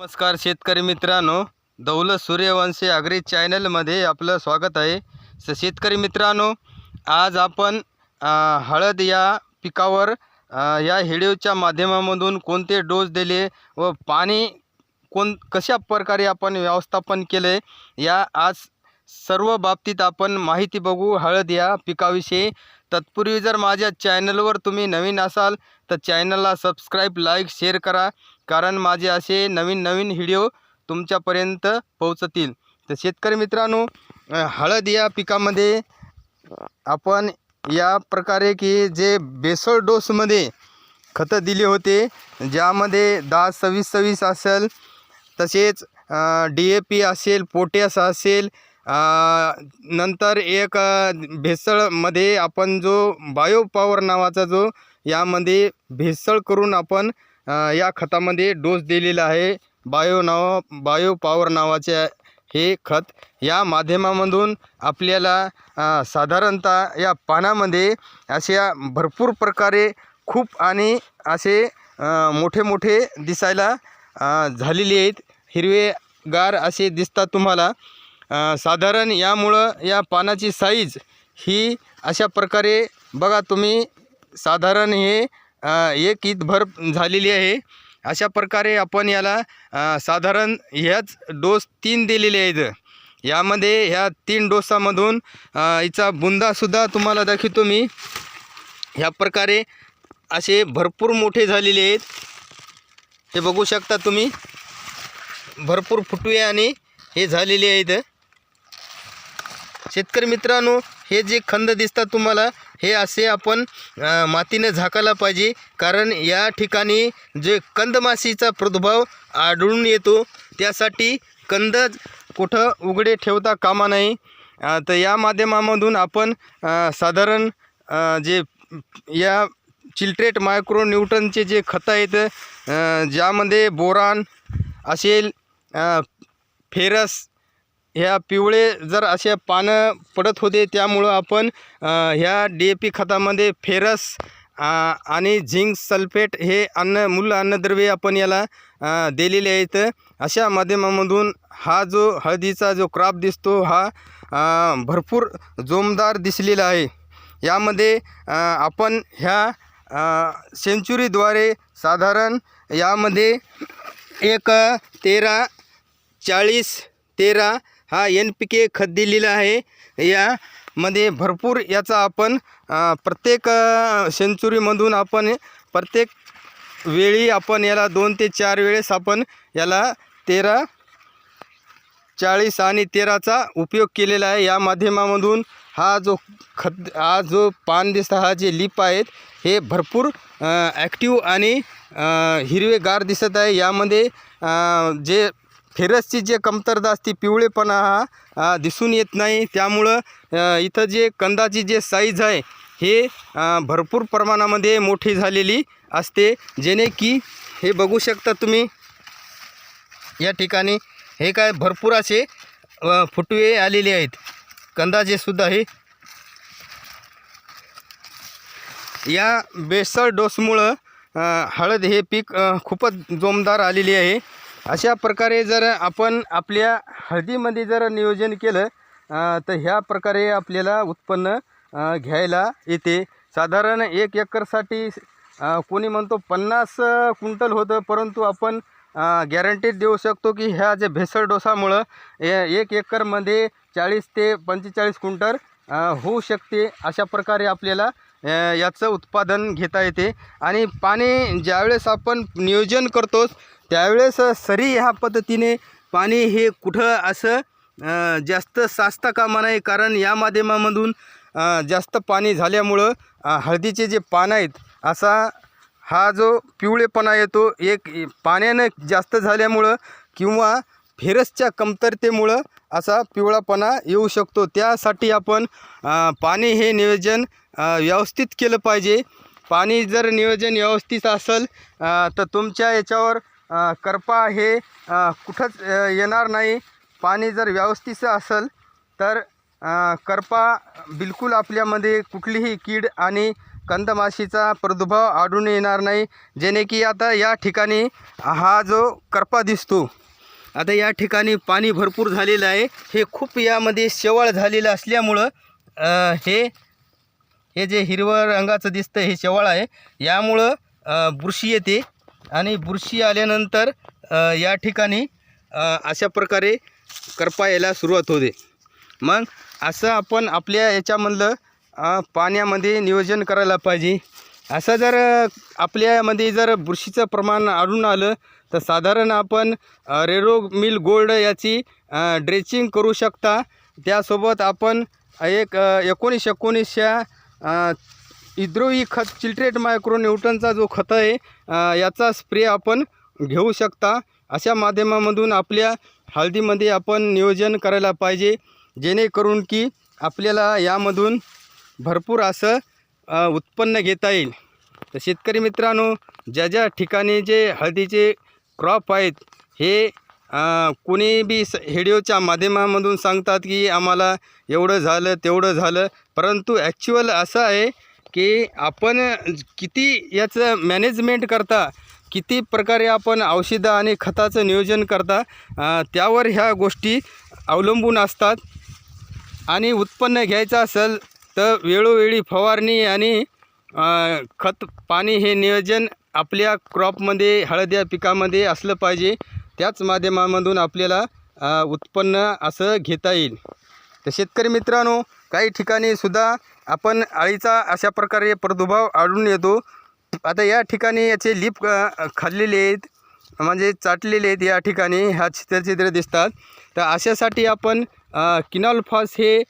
नमस्कार शेतकरी मित्रांनो दौलत सूर्यवंशी अग्री चॅनलमध्ये आपलं स्वागत आहे. स शेतकरी मित्रांनो आज आपण हळद या पिकावर या हिडिओच्या माध्यमामधून कोणते डोस दिले व पाणी कोण कशा प्रकारे आपण व्यवस्थापन केले या आज सर्व बाबतीत आपण माहिती बघू हळद या पिकाविषयी. तत्पूर्वी जर माझ्या चॅनलवर तुम्ही नवीन असाल तर चॅनलला सबस्क्राईब लाईक शेअर करा. कारण माझे असे नवीन नवीन व्हिडिओ तुमच्यापर्यंत पोहोचतील. तर शेतकरी मित्रांनो हळद या पिकामध्ये आपण या प्रकारे की जे बेसळ डोसमध्ये खतं दिले होते ज्यामध्ये दहा सव्वीस सव्वीस असेल तसेच डी ए पी असेल पोटॅस असेल नंतर एक भेसळमध्ये आपण जो बायो पॉवर नावाचा जो यामध्ये भेसळ करून आपण या खतामध्ये डोस दिलेला आहे. बायो नाव बायो पॉवर नावाचे हे खत या माध्यमामधून आपल्याला साधारणतः या पानामध्ये अशा भरपूर प्रकारे खूप आणि असे मोठे मोठे दिसायला झालेले आहेत. हिरवेगार असे दिसतात तुम्हाला. साधारण यामुळं या पानाची साईज ही अशा प्रकारे बघा तुम्ही साधारण हे एक ईदभर झालेली आहे. अशा प्रकारे आपण याला साधारण ह्याच डोस तीन दिलेले आहेत. यामध्ये ह्या तीन डोसामधून हिचा बुंदासुद्धा तुम्हाला दाखवतो मी. ह्या प्रकारे असे भरपूर मोठे झालेले आहेत. हे बघू शकता तुम्ही. भरपूर फुटवे आणि हे झालेले आहेत. शेतकरी मित्रांनो हे जे खंद दिसतात तुम्हाला हे असे आपण मातीने झाकायला पाहिजे. कारण या ठिकाणी जे कंदमाशीचा प्रादुर्भाव आढळून येतो त्यासाठी कंद कुठं उघडे ठेवता कामा नाही. तर या माध्यमामधून आपण साधारण जे या चिल्ट्रेट मायक्रो न्यूटनचे जे खतं आहेत ज्यामध्ये बोरान असेल फेरस ह्या पिवळे जर असे पानं पडत होते त्यामुळं आपण ह्या डी ए पी खतामध्ये फेरस आणि झिंक सल्फेट हे अन्न मूल अन्नद्रव्ये आपण याला दिलेले आहेत. अशा माध्यमामधून हा जो हळदीचा जो क्रॉप दिसतो हा भरपूर जोमदार दिसलेला आहे. यामध्ये आपण ह्या सेंचुरीद्वारे साधारण यामध्ये एक तेरा चाळीस तेरा हा एन पी के खत दिलेला आहे. यामध्ये भरपूर याचा आपण प्रत्येक सेंचुरीमधून आपण प्रत्येक वेळी आपण याला दोन ते चार वेळेस आपण याला तेरा चाळीस आणि तेराचा उपयोग केलेला आहे. या माध्यमामधून हा जो खत हा जो पान दिसता हा जे लिप आहेत हे भरपूर ॲक्टिव आणि हिरवेगार दिसत आहे. यामध्ये जे फेरसची जे कमतरता असते पिवळेपणा हा दिसून येत नाही. त्यामुळं इथं जे कंदाची जे साईज आहे हे भरपूर प्रमाणामध्ये मोठी झालेली असते. जेणे की हे बघू शकता तुम्ही या ठिकाणी हे काय भरपूर असे फुटवे आलेले आहेत. कंदाचे सुद्धा हे. या बेसळ डोसमुळं हळद हे पीक खूपच जोमदार आलेली आहे. अशा प्रकारे जर आपण आपल्या हळदीमध्ये जर नियोजन केलं तर ह्या प्रकारे आपल्याला उत्पन्न घ्यायला येते. साधारण एक एकरसाठी कोणी म्हणतो पन्नास क्विंटल होतं परंतु आपण गॅरंटीड देऊ शकतो की ह्या जे भेसळ डोसामुळं एक एकरमध्ये चाळीस ते पंचेचाळीस क्विंटल होऊ शकते. अशा प्रकारे आपल्याला याचं उत्पादन घेता येते. आणि पाणी ज्यावेळेस आपण नियोजन करतोच त्यावेळेस सरी ह्या पद्धतीने पाणी हे कुठं असं जास्त साचता कामा नये कारण या माध्यमामधून जास्त पाणी झाल्यामुळं हळदीचे जे पानं आहेत असा हा जो पिवळेपणा येतो एक पाण्यानं जास्त झाल्यामुळं किंवा फेरसच्या कमतरतेमुळं असा पिवळापणा येऊ शकतो. त्यासाठी आपण पाणी हे नियोजन व्यवस्थित केलं पाहिजे. पाणी जर नियोजन व्यवस्थित असेल तर तुमच्या याच्यावर करपा हे कुठंच येणार नाही. पाणी जर व्यवस्थित असेल तर करपा बिलकुल आपल्यामध्ये कुठलीही कीड आणि कंदमाशीचा प्रादुर्भाव आढळून येणार नाही. जेणे की आता या ठिकाणी हा जो करपा दिसतो आता या ठिकाणी पाणी भरपूर झालेलं आहे. हे खूप यामध्ये शेवाळ झालेलं असल्यामुळं हे हे जे हिरवं रंगाचं दिसतं हे शेवाळ आहे. यामुळं बुरशी येते. आणि बुरशी आल्यानंतर या ठिकाणी अशा प्रकारे करपा यायला सुरुवात होते. मग असं आपण आपल्या याच्यामधलं पाण्यामध्ये नियोजन करायला पाहिजे. असं जर आपल्यामध्ये जर बुरशीचं प्रमाण आढळून आलं तर साधारण आपण रेरो मिल गोल्ड याची ड्रेचिंग करू शकता. त्यासोबत आपण एक एकोणीस एकोणीसच्या इद्रोही खत चिल्ट्रेट मायक्रो न्यूटनचा जो खत आहे याचा स्प्रे आपण घेऊ शकता. अशा माध्यमामधून आपल्या हळदीमध्ये आपण नियोजन करायला पाहिजे जेणेकरून की आपल्याला यामधून भरपूर असं उत्पन्न घेता येईल. तर शेतकरी मित्रांनो ज्या ज्या ठिकाणी जे हळदीचे क्रॉप आहेत हे कोणी बी स हेडिओच्या माध्यमामधून सांगतात की आम्हाला एवढं झालं तेवढं झालं परंतु ॲक्च्युअल असं आहे की आपण किती याचं मॅनेजमेंट करता किती प्रकारे आपण औषधं आणि खताचं नियोजन करता त्यावर ह्या गोष्टी अवलंबून असतात. आणि उत्पन्न घ्यायचं असेल तर वेळोवेळी फवारणी आणि खत पाणी हे नियोजन आपल्या क्रॉपमध्ये हळद या पिकामध्ये असलं पाहिजे. त्याच माध्यमामधून आपल्याला उत्पन्न असं घेता येईल. तर शेतकरी मित्रांनो काही ठिकाणी सुद्धा आपण अळीचा अशा प्रकारे प्रादुर्भाव आढळून येतो. आता या ठिकाणी याचे लिप खाल्लेले आहेत म्हणजे चाटलेले आहेत या ठिकाणी ह्या चित्रचित्र दिसतात. तर अशासाठी आपण किनॉलफॉस हे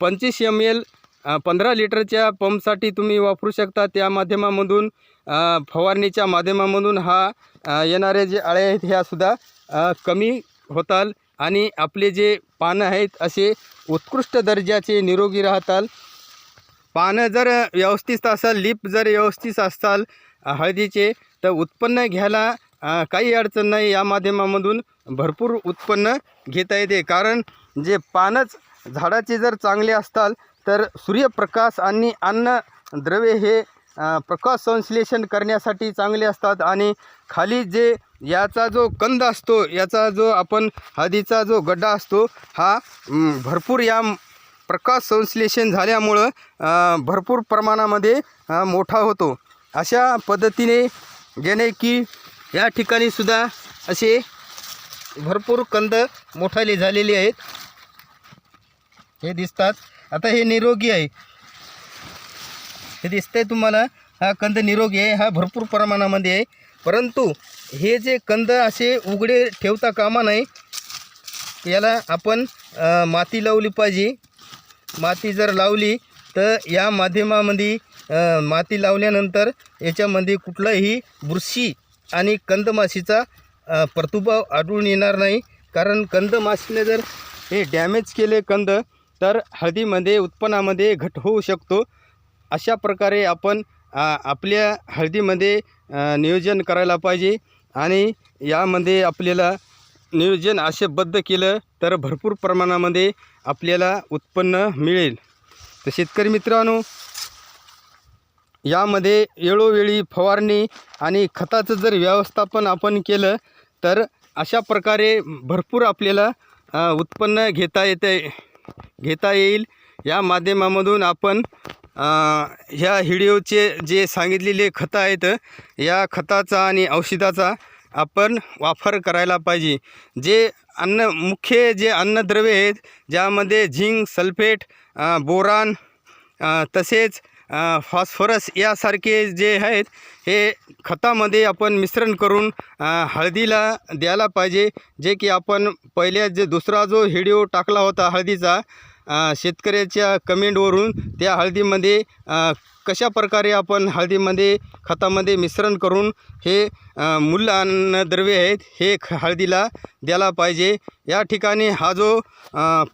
पंचवीस एम एल पंधरा लिटरच्या पंपसाठी तुम्ही वापरू शकता. त्या माध्यमामधून फवारणीच्या माध्यमामधून हा येणारे जे आळे आहेत ह्यासुद्धा कमी होताल. आणि आपले जे पानं आहेत असे उत्कृष्ट दर्जाचे निरोगी राहताल. पानं जर व्यवस्थित असाल लिप जर व्यवस्थित असताल हळदीचे तर उत्पन्न घ्यायला काही अडचण नाही. या माध्यमामधून भरपूर उत्पन्न घेता येते. कारण जे पानच झाडाचे जर चांगले असताल तर सूर्यप्रकाश आणि अन्न द्रव्य हे प्रकाश संश्लेषण करण्यासाठी चांगले असतात. आणि खाली जे याचा जो कंद असतो याचा जो आपण हळदीचा जो गड्डा असतो हा भरपूर या प्रकाश संश्लेषण झाल्यामुळं भरपूर प्रमाणामध्ये मोठा होतो. अशा पद्धतीने जेणे की या ठिकाणी सुद्धा असे भरपूर कंद मोठाले झालेले आहेत. हे दिसतात. आता हे निरोगी आहे. हे दिसतंय तुम्हाला. हा कंद निरोगी आहे. हा भरपूर प्रमाणामध्ये आहे. परंतु हे जे कंद असे उघडे ठेवता कामा नाही याला आपण माती लावली पाहिजे. माती जर लावली तर या माध्यमामध्ये माती लावल्यानंतर याच्यामध्ये कुठलाही बुरशी आणि कंदमाशीचा प्रतुभाव आढळून येणार नाही. कारण कंदमाशीने जर हे डॅमेज केले कंद तर हळदीमध्ये उत्पन्नामध्ये घट होऊ शकतो. अशा प्रकारे आपण आपल्या हळदीमध्ये नियोजन करायला पाहिजे आणि यामध्ये आपल्याला नियोजन असेबद्ध केलं तर भरपूर प्रमाणामध्ये आपल्याला उत्पन्न मिळेल. तर शेतकरी मित्रांनो यामध्ये वेळोवेळी फवारणी आणि खताचं जर व्यवस्थापन आपण केलं तर अशा प्रकारे भरपूर आपल्याला उत्पन्न घेता येते घेता येईल. या माध्यमामधून आपण ह्या व्हिडिओचे जे सांगितलेले खतं आहेत या खताचा आणि औषधाचा आपण वापर करायला पाहिजे. जे अन्न मुख्य जे अन्नद्रव्य आहेत ज्यामध्ये झिंक सल्फेट बोरान तसेच फॉस्फरस यासारखे जे आहेत हे खतामध्ये आपण मिश्रण करून हळदीला द्यायला पाहिजे. जे की आपण पहिल्या जे दुसरा जो व्हिडिओ टाकला होता हळदीचा शेतकऱ्याच्या कमेंटवरून त्या हळदीमध्ये कशा प्रकारे आपण हळदीमध्ये खतामध्ये मिश्रण करून हे मूल्य अन्नद्रव्य आहेत हे ख हळदीला द्यायला पाहिजे. या ठिकाणी हा जो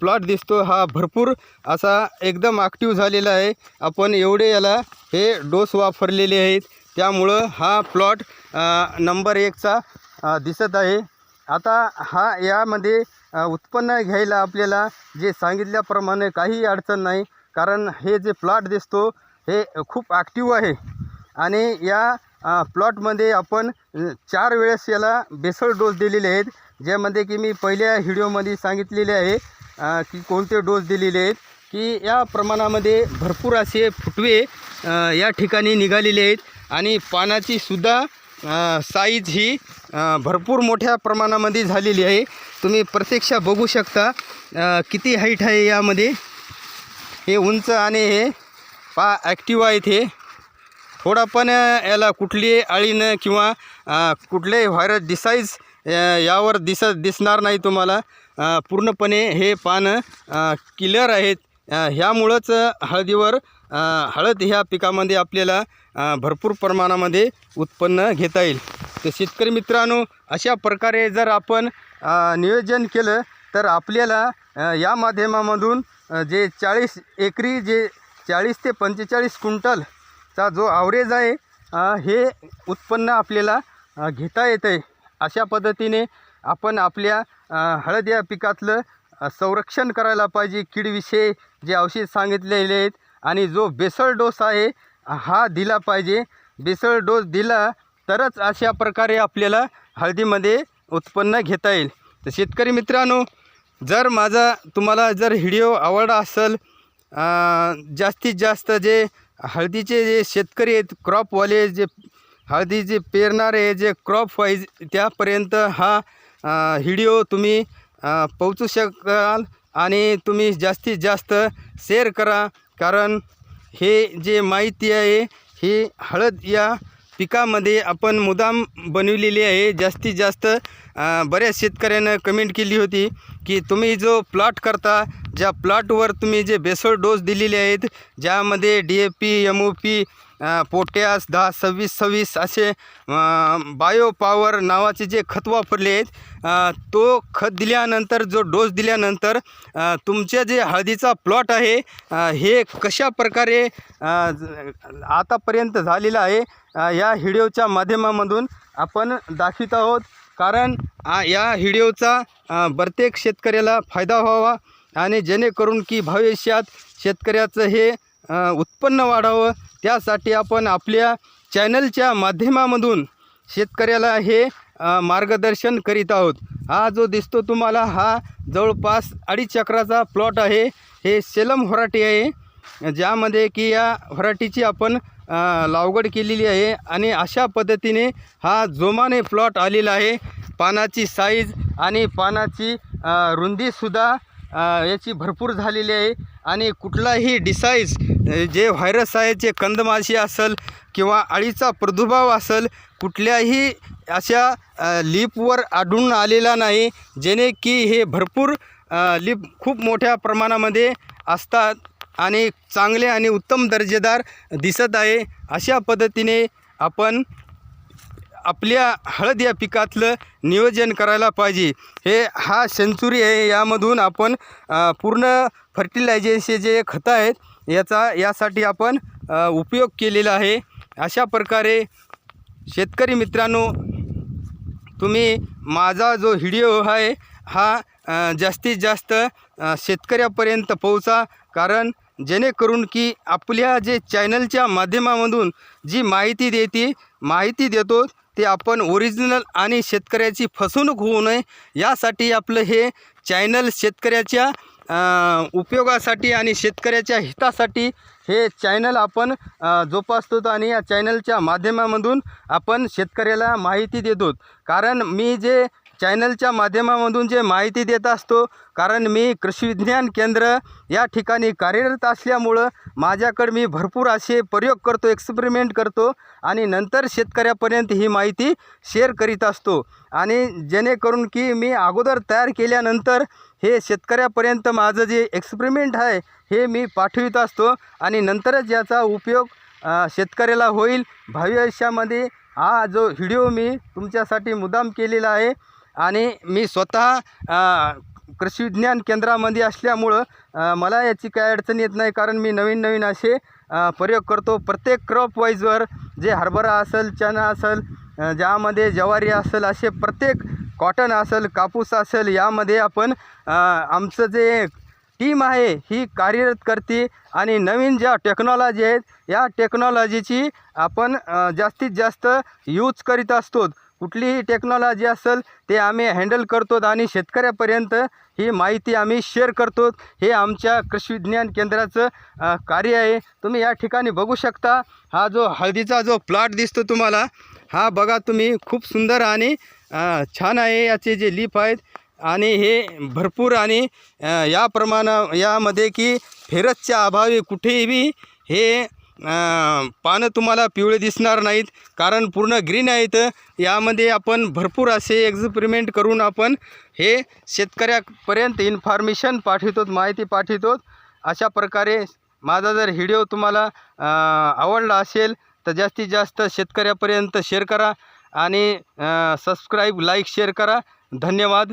प्लॉट दिसतो हा भरपूर असा एकदम ॲक्टिव्ह झालेला आहे. आपण एवढे याला हे डोस वापरलेले आहेत. त्यामुळं हा प्लॉट नंबर एकचा दिसत आहे. आता हा यामध्ये उत्पन्न घ्यायला आपल्याला जे सांगितल्याप्रमाणे काही अडचण नाही. कारण हे जे प्लॉट दिसतो हे खूप ॲक्टिव्ह आहे. आणि या प्लॉटमध्ये आपण चार वेळेस याला बेसळ डोस दिलेले आहेत. ज्यामध्ये की मी पहिल्या व्हिडिओमध्ये सांगितलेले आहे की कोणते डोस दिलेले आहेत. की या प्रमाणामध्ये भरपूर असे फुटवे या ठिकाणी निघालेले आहेत. आणि पानाची सुद्धा साईज ही भरपूर मोठ्या प्रमाणामध्ये झालेली आहे. तुम्ही प्रत्यक्ष बघू शकता किती हाईट आहे यामध्ये. हे उंच आणि हे पा ॲक्टिव आहे हे. थोडा पण याला कुठली अळीनं किंवा कुठलेही व्हायरस डिसाईज यावर दिस दिसणार नाही तुम्हाला. पूर्णपणे हे पानं क्लिअर आहेत. ह्यामुळंच हळदीवर हळद ह्या पिकामध्ये आपल्याला भरपूर प्रमाणामध्ये उत्पन्न घेता येईल. तर शेतकरी मित्रांनो अशा प्रकारे जर आपण नियोजन केलं तर आपल्याला या माध्यमामधून जे चाळीस एकरी जे चाळीस ते पंचेचाळीस क्विंटलचा जो आवरेज आहे हे उत्पन्न आपल्याला घेता येतं आहे अशा पद्धतीने आपण आपल्या हळद या पिकातलं संरक्षण करायला पाहिजे. कीडविषयी जे औषध सांगितलेले आहेत आणि जो बेसळ डोस आहे हा दिला पाहिजे. बेसळ डोस दिला तरच अशा प्रकारे आपल्याला हळदीमध्ये उत्पन्न घेता येईल. तर शेतकरी मित्रांनो जर माझा तुम्हाला जर व्हिडिओ आवडला असेल जास्तीत जास्त जे हळदीचे जे शेतकरी आहेत क्रॉपवाले जे हळदी जे पेरणारे जे क्रॉप वाईज त्यापर्यंत हा व्हिडिओ तुम्ही पोहोचू शकाल आणि तुम्ही जास्तीत जास्त शेअर करा. कारण हे जे माहिती आहे ही हळद या पिकामध्ये आपण मुदाम बनविलेली आहे. जास्तीत जास्त बऱ्याच शेतकऱ्यानं कमेंट केली होती. की तुम्ही जो प्लॉट करता ज्या प्लॉटवर तुम्ही जे बेसोड डोस दिलेले आहेत ज्यामध्ये D A P M O P potash दहा सव्वीस सव्वीस असे बायो पॉवर नावाचे जे खत वापरले आहेत तो खत दिल्यानंतर जो डोस दिल्यानंतर तुमच्या जे हळदीचा प्लॉट आहे हे कशा प्रकारे आतापर्यंत झालेला आहे या व्हिडिओच्या माध्यमामधून आपण दाखवित आहोत. कारण या व्हिडिओचा प्रत्येक शेतकऱ्याला फायदा व्हावा आणि जेणेकरून की भविष्यात शेतकऱ्याचं हे उत्पन्न वाढावं. त्यासाठी आपण आपल्या चॅनलच्या माध्यमामधून शेतकऱ्याला हे मार्गदर्शन करीत आहोत. हा जो दिसतो तुम्हाला हा जवळपास अडीच चक्राचा प्लॉट आहे. हे सेलम व्हराटी आहे ज्यामध्ये की या व्हराटीची आपण लावगड लागवड केलेली आहे आणि अशा पद्धतीने हा जोमाने प्लॉट आलेला आहे. पानाची साईज आणि पानाची रुंदीसुद्धा याची भरपूर झालेली आहे. आणि कुठलाही डिसाईज जे व्हायरस आहे जे कंदमाशी असेल किंवा अळीचा प्रादुर्भाव असेल कुठल्याही अशा लीपवर लिपवर आढळून आलेला नाही. जेणे की हे भरपूर लीप लिप खूप मोठ्या प्रमाणामध्ये असतात. आणि चांगले आणि उत्तम दर्जेदार दिसत आहे. अशा पद्धतीने आपण आपल्या हळद या पिकातलं नियोजन करायला पाहिजे. हे हा सेंचुरी आहे. यामधून आपण पूर्ण फर्टिलायझरचे जे खतं आहेत याचा यासाठी आपण उपयोग केलेला आहे. अशा प्रकारे शेतकरी मित्रांनो तुम्ही माझा जो व्हिडिओ आहे हा जास्तीत जास्त शेतकऱ्यापर्यंत पोहोचा. कारण जेणेकरून की आपल्या जे चॅनलच्या माध्यमामधून जी माहिती देते माहिती देतो ते आपण ओरिजिनल आणि शेतकऱ्याची फसवणूक होऊ नये. यासाठी आपलं हे चॅनल शेतकऱ्याच्या उपयोगासाठी आणि शेतकऱ्याच्या हितासाठी हे चॅनल आपण जोपासतो आणि या चॅनलच्या माध्यमामधून आपण शेतकऱ्याला माहिती देतो. कारण मी जे चॅनलच्या माध्यमामधून जे माहिती देत असतो कारण मी कृषी विज्ञान केंद्र या ठिकाणी कार्यरत असल्यामुळं माझ्याकडे मी भरपूर असे प्रयोग करतो एक्सपेरिमेंट करतो आणि नंतर शेतकऱ्यापर्यंत ही माहिती शेअर करीत असतो. आणि जेणेकरून की मी अगोदर तयार केल्यानंतर हे शेतकऱ्यापर्यंत माझं जे एक्सपेरिमेंट आहे हे मी पाठवित असतो आणि नंतरच याचा उपयोग शेतकऱ्याला होईल. भविष्यामध्ये हा जो व्हिडिओ मी तुमच्यासाठी मुद्दाम केलेला आहे आणि मी स्वतः कृषी विज्ञान केंद्रामध्ये असल्यामुळं मला याची काय अडचण येत नाही. कारण मी नवीन नवीन असे प्रयोग करतो. प्रत्येक क्रॉप वाईजवर जे हरभरा असेल चणा असेल ज्यामध्ये ज्वारी असेल असे प्रत्येक कॉटन असेल कापूस असेल यामध्ये आपण आमचं जे टीम आहे ही कार्यरत करते आणि नवीन ज्या टेक्नॉलॉजी आहेत या टेक्नॉलॉजीची आपण जास्तीत जास्त यूज करीत असतो. कुठलीही टेक्नॉलॉजी असेल ते आम्ही हँडल करतो आणि शेतकऱ्यापर्यंत ही माहिती आम्ही शेअर करतो. हे आमच्या कृषी विज्ञान केंद्राचं कार्य आहे. तुम्ही या ठिकाणी बघू शकता. हा जो हळदीचा जो प्लॉट दिसतो तुम्हाला हा बघा तुम्ही. खूप सुंदर आणि छान आहे याचे जे लीफ आहेत. आणि हे भरपूर आणि या प्रमाणा यामध्ये की फेरसच्या अभावी कुठेही हे पानं तुम्हाला पिवळे दिसणार नाहीत कारण पूर्ण ग्रीन आहेत. यामध्ये आपण भरपूर असे एक्सपेरिमेंट करून आपण हे शेतकऱ्यापर्यंत इन्फॉर्मेशन पाठवतो माहिती पाठवतो अशा प्रकारे माझा जर व्हिडिओ तुम्हाला आवडला असेल तर जास्तीत जास्त शेतकऱ्यापर्यंत शेअर करा आणि सबस्क्राईब लाईक शेअर करा. धन्यवाद.